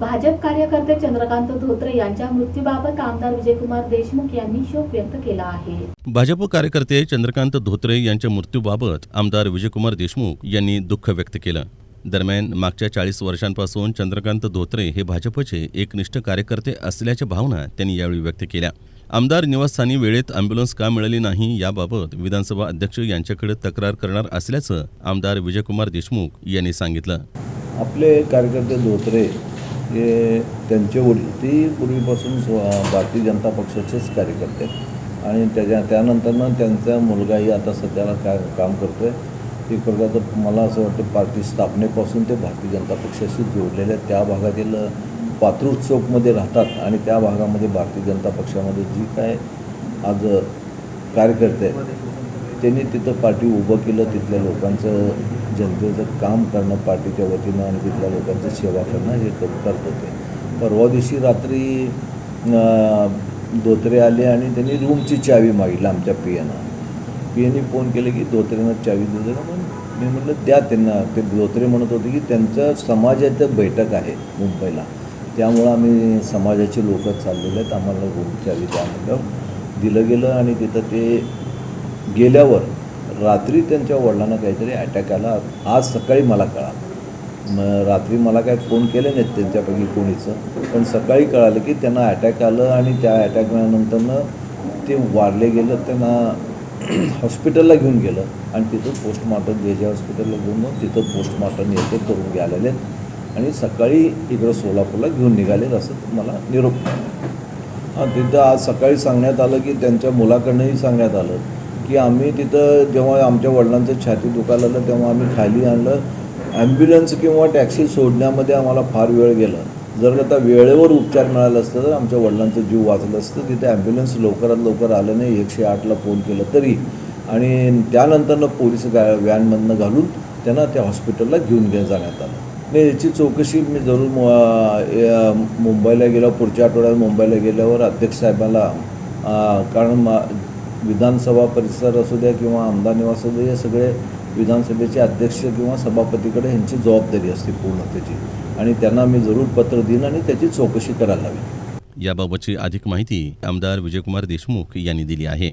भाजप कार्यकर्ते चंद्रकांत धोत्रे यांच्या मृत्यूबाबत आमदार विजयकुमार देशमुख यांनी शोक व्यक्त केला आहे. भाजप कार्यकर्ते चंद्रकांत धोत्रे यांच्या मृत्यूबाबत आमदार विजयकुमार देशमुख यांनी दुःख व्यक्त केलं. दरम्यान मागच्या चाळीस वर्षांपासून चंद्रकांत धोत्रे हे भाजपचे एकनिष्ठ कार्यकर्ते असल्याच्या भावना त्यांनी यावेळी व्यक्त केल्या. आमदार निवासस्थानी वेळेत अँब्युलन्स का मिळाली नाही याबाबत विधानसभा अध्यक्ष यांच्याकडे तक्रार करणार असल्याचं आमदार विजयकुमार देशमुख यांनी सांगितलं. आपले कार्यकर्ते धोत्रे हे त्यांचे वडील ती पूर्वीपासून स्व- भारतीय जनता पक्षाचेच कार्यकर्ते आणि त्याच्या त्यानंतरनं त्यांचा मुलगाही आता सध्याला काय काम करतो आहे ते करता तर मला असं वाटतं पार्टी स्थापनेपासून ते भारतीय जनता पक्षाशी जोडलेले आहेत. त्या भागातील पात्रूट चौकमध्ये राहतात आणि त्या भागामध्ये भारतीय जनता पक्षामध्ये जी काय आज कार्यकर्ते आहेत त्यांनी तिथं पार्टी उभं केलं तिथल्या लोकांचं जनतेचं काम करणं पार्टीच्या वतीनं आणि तिथल्या लोकांचं सेवा करणं हे कर करत होते. परवा दिवशी रात्री धोत्रे आले आणि त्यांनी रूमची चावी मागितली आमच्या पियानं पियाने फोन केले की धोत्रेनं चावी दिली ना पण मी म्हटलं द्या त्यांना. ते धोत्रे म्हणत होते की त्यांचं समाजाचं बैठक आहे मुंबईला. त्यामुळं आम्ही समाजाचे लोक चाललेले आहेत. आम्हाला रूम चावी द्या म्हटलं दिलं गेलं आणि तिथं ते गेल्यावर रात्री त्यांच्या वडिलांना काहीतरी अटॅक आला. आज सकाळी मला कळालं. मग रात्री मला काय फोन केले नाहीत त्यांच्यापैकी कोणीचं. पण सकाळी कळालं की त्यांना अटॅक आलं आणि त्या अटॅकनंतरनं ते वारले गेलं त्यांना हॉस्पिटलला घेऊन गेलं. आणि तिथं पोस्टमॉर्टम जे जे हॉस्पिटलला घेऊन मग तिथं पोस्टमॉर्टम येते करून घ्यालेले आहेत आणि सकाळी इकडं सोलापूरला घेऊन निघालेत असं मला निरोप तिथं आज सकाळी सांगण्यात आलं की त्यांच्या मुलाकडनंही सांगण्यात आलं. की आम्ही तिथं जेव्हा आमच्या वडिलांचं छाती दुखायला लागलं तेव्हा आम्ही खाली आणलं. ॲम्ब्युलन्स किंवा टॅक्सी सोडण्यामध्ये आम्हाला फार वेळ गेला. जर आता वेळेवर उपचार मिळाला असतं तर आमच्या वडिलांचं जीव वाचलं असतं. तिथे ॲम्ब्युलन्स लवकरात लवकर आलं नाही. एकशे आठला फोन केलं तरी. आणि त्यानंतरनं पोलीस गा व्हॅनमधनं घालून त्यांना त्या हॉस्पिटलला घेऊन घ्या जाण्यात आलं. नाही याची चौकशी मी जरूर मुंबईला गेल्यावर पुढच्या आठवड्यात मुंबईला गेल्यावर अध्यक्ष साहेबाला कारण मा विधानसभा परिसर असू द्या किंवा आमदार निवास असू द्या हे सगळे विधानसभेचे अध्यक्ष किंवा सभापतीकडे ह्यांची जबाबदारी असते पूर्ण त्याची. आणि त्यांना मी जरूर पत्र देईन आणि त्याची चौकशी करायला हवी याबाबतची अधिक माहिती आमदार विजयकुमार देशमुख यांनी दिली आहे.